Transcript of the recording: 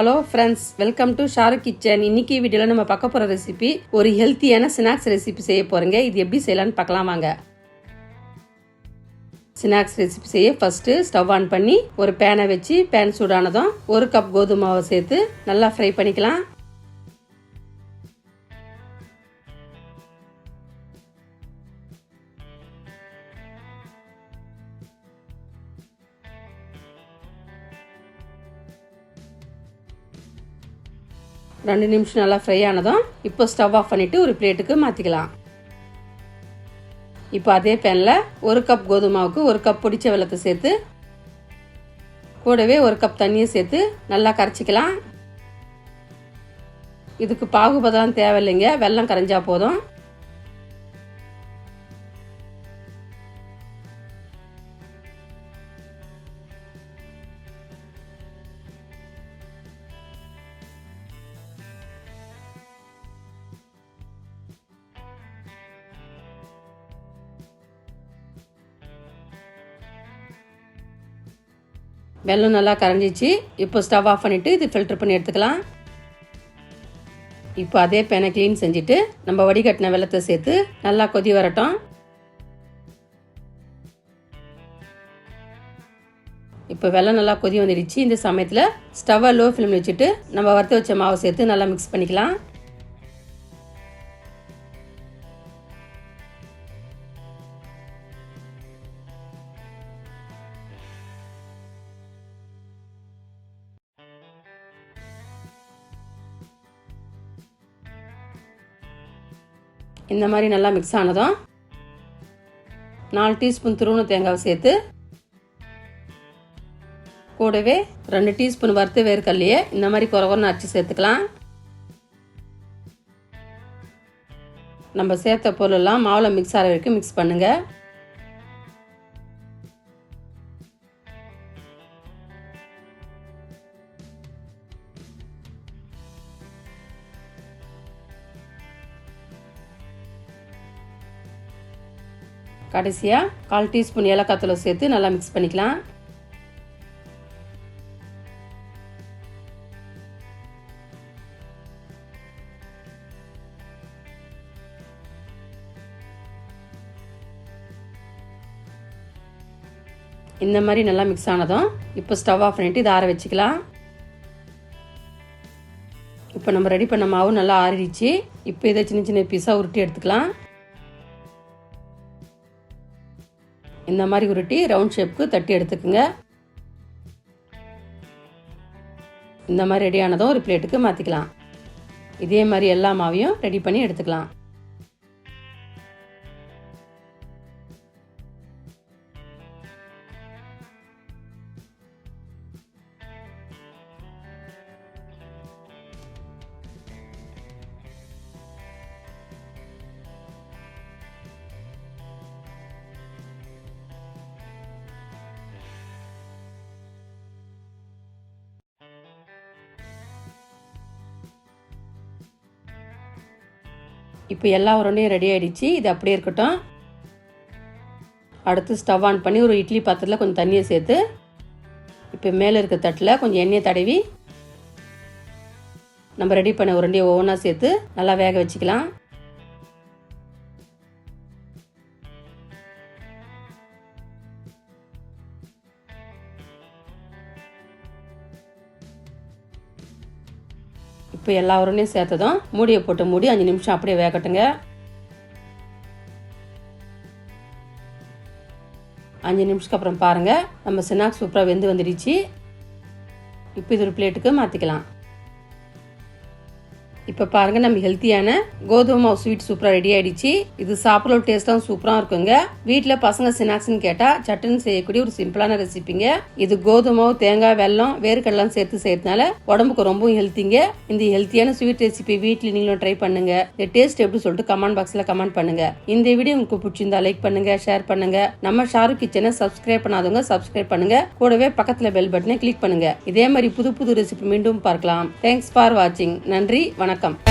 Hello friends welcome to Shahrukh kitchen இன்னைக்கு வீடியோவில் நம்ம பார்க்க போகிற ரெசிபி ஒரு ஹெல்த்தியான ஸ்நாக்ஸ் ரெசிபி செய்ய போகிறோங்க இது எப்படி செய்யலாம்னு பார்க்கலாம் வாங்க. ஸ்நாக்ஸ் ரெசிபி செய்ய ஃபஸ்ட்டு ஸ்டவ் ஆன் பண்ணி ஒரு பேனை வச்சு பேன் சூடானதும் ஒரு கப் கோதுமாவை சேர்த்து நல்லா ஃப்ரை பண்ணிக்கலாம். ரெண்டு நிமிஷம் நல்லா ஃப்ரை ஆனதும் இப்போ ஸ்டவ் ஆஃப் பண்ணிவிட்டு ஒரு பிளேட்டுக்கு மாற்றிக்கலாம் இப்போ அதே பேனில் ஒரு கப் கோதுமாவுக்கு ஒரு கப் பிடிச்ச வெள்ளத்தை சேர்த்து கூடவே ஒரு கப் தண்ணியை சேர்த்து நல்லா கரைச்சிக்கலாம். இதுக்கு பாகுபதம் தேவையில்லைங்க வெள்ளம் கரைஞ்சா போதும். வெல்லம் நல்லா கரைஞ்சிச்சு. இப்போ ஸ்டவ் ஆஃப் பண்ணிவிட்டு இது ஃபில்டர் பண்ணி எடுத்துக்கலாம். இப்போ அதே பேனை க்ளீன் செஞ்சுட்டு நம்ம வடிகட்டின வெள்ளத்தை சேர்த்து நல்லா கொதி வரட்டும். இப்போ வெள்ளம் நல்லா கொதி வந்துடுச்சு. இந்த சமயத்தில் ஸ்டவ்வை லோ ஃப்ளேமில் வச்சுட்டு நம்ம வறுத்து வச்ச மாவை சேர்த்து நல்லா மிக்ஸ் பண்ணிக்கலாம். இந்த மாதிரி நல்லா மிக்ஸ் ஆனதும் நாலு டீஸ்பூன் துருவண தேங்காவை சேர்த்து கூடவே ரெண்டு டீஸ்பூன் வறுத்து வேர்க்கல்லையே இந்த மாதிரி குறகுறன்னு அரைச்சி சேர்த்துக்கலாம். நம்ம சேர்த்த பொருளெல்லாம் மாவில் மிக்ஸ் ஆகிற வரைக்கும் மிக்ஸ் பண்ணுங்கள் கடைசியாக கால் டீஸ்பூன் ஏலக்காய் தூளை சேர்த்து நல்லா மிக்ஸ் பண்ணிக்கலாம். இந்த மாதிரி நல்லா மிக்ஸ் ஆனதும் இப்போ ஸ்டவ் ஆஃப் பண்ணிட்டு இதை ஆற வச்சுக்கலாம். இப்போ நம்ம ரெடி பண்ண மாவு நல்லா ஆறிடுச்சு. இப்போ இதை சின்ன சின்ன பீஸாக உருட்டி எடுத்துக்கலாம். இந்த மாதிரி உருட்டி ரவுண்ட் ஷேப்புக்கு தட்டி எடுத்துக்கோங்க. இந்த மாதிரி ரெடியானதும் ஒரு பிளேட்டுக்கு மாற்றிக்கலாம் இதே மாதிரி எல்லா மாவையும் ரெடி பண்ணி எடுத்துக்கலாம். இப்போ எல்லா உருண்டையும் ரெடி ஆகிடுச்சு இது அப்படியே இருக்கட்டும். அடுத்து ஸ்டவ் ஆன் பண்ணி ஒரு இட்லி பாத்திரத்தில் கொஞ்சம் தண்ணியை சேர்த்து இப்போ மேலே இருக்க தட்டில் கொஞ்சம் எண்ணெயை தடவி நம்ம ரெடி பண்ண உருண்டையை ஒவ்வொன்றா சேர்த்து நல்லா வேக வச்சுக்கலாம். இப்போ எல்லா உருண்டையும் சேர்த்ததும் மூடியை போட்டு மூடி அஞ்சு நிமிஷம் அப்படியே வேகட்டுங்க. அஞ்சு நிமிஷத்துக்கு அப்புறம் பாருங்கள் நம்ம ஸ்நாக்ஸ் சூப்பராக வெந்து வந்துடுச்சு. இப்போ இது ஒரு பிளேட்டுக்கு மாற்றிக்கலாம் இப்போ பாருங்கள் நம்ம ஹெல்த்தியான கோதுமை மாவு ஸ்வீட் சூப்பராக ரெடி ஆயிடுச்சு. இது சாப்பிட்ற டேஸ்ட்டாகவும் சூப்பராக இருக்குங்க. வீட்டில் பசங்க ஸ்நாக்ஸ்னு கேட்டால் சட்டுன்னு செய்யக்கூடிய ஒரு சிம்பிளான ரெசிபிங்க இது கோதுமை மாவு தேங்காய் வெல்லம் வேர்க்கடலாம் சேர்த்து செய்யறதுனால உடம்புக்கு ரொம்பவும் ஹெல்த்திங்க இந்த ஹெல்த்தியான ஸ்வீட் ரெசிபி வீட்டில் நீங்களும் ட்ரை பண்ணுங்க. இந்த டேஸ்ட் எப்படி சொல்லிட்டு கமெண்ட் பாக்ஸில் கமெண்ட் பண்ணுங்க. இந்த வீடியோ உங்களுக்கு பிடிச்சிருந்தா லைக் பண்ணுங்க ஷேர் பண்ணுங்க. நம்ம ஷாருக் கிச்சனை சப்ஸ்கிரைப் பண்ணாதவங்க சப்ஸ்கிரைப் பண்ணுங்க. கூடவே பக்கத்தில் பெல் பட்டனை கிளிக் பண்ணுங்க. இதே மாதிரி புது புது ரெசிபி மீண்டும் பார்க்கலாம். தேங்க்ஸ் ஃபார் வாட்சிங் நன்றி வணக்கம். வணக்கம்